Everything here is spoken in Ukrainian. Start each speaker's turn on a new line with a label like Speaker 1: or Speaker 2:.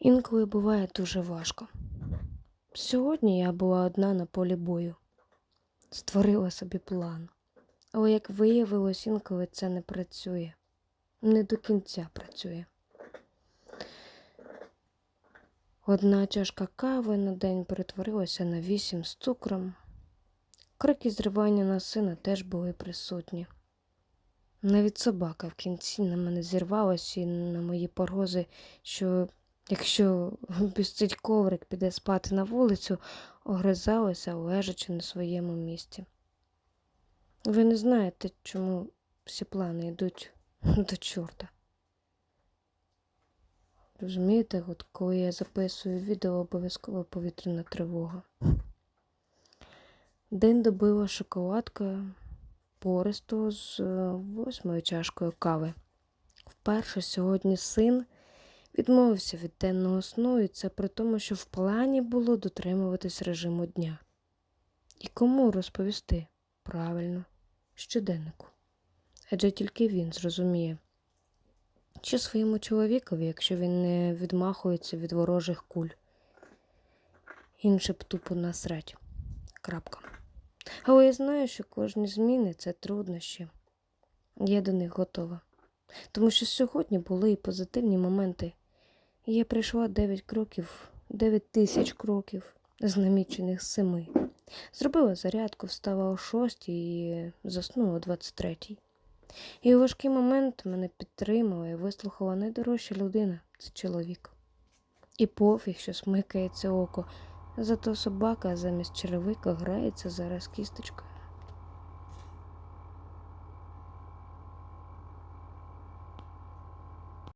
Speaker 1: Інколи буває дуже важко. Сьогодні я була одна на полі бою, створила собі план. Але як виявилось, інколи це не працює, не до кінця працює. Одна чашка кави на день перетворилася на вісім з цукром. Крики зривання на сина теж були присутні. Навіть собака в кінці на мене зірвалася і на мої погрози, що якщо пістить коврик піде спати на вулицю, огризалася, лежачи на своєму місці. Ви не знаєте, чому всі плани йдуть до чорта. Розумієте, от коли я записую відео, обов'язково повітряна тривога. День добила шоколадка пористу з е, восьмою чашкою кави. Вперше сьогодні син відмовився від денного сну, і це при тому, що в плані було дотримуватись режиму дня. І кому розповісти? Правильно, щоденнику. Адже тільки він зрозуміє, що своєму чоловікові, якщо він не відмахується від ворожих куль. Інше б тупо насрать. Крапка. Але я знаю, що кожні зміни це труднощі. Я до них готова. Тому що сьогодні були і позитивні моменти. Я прийшла 9 кроків, 9 тисяч кроків з намічених семи. Зробила зарядку, встала о 6 і заснула о 23. І у важкий момент мене підтримала і вислухала найдорожча людина це чоловік. І пофіг, що смикається око, зато собака замість черевика грається зараз кісточкою.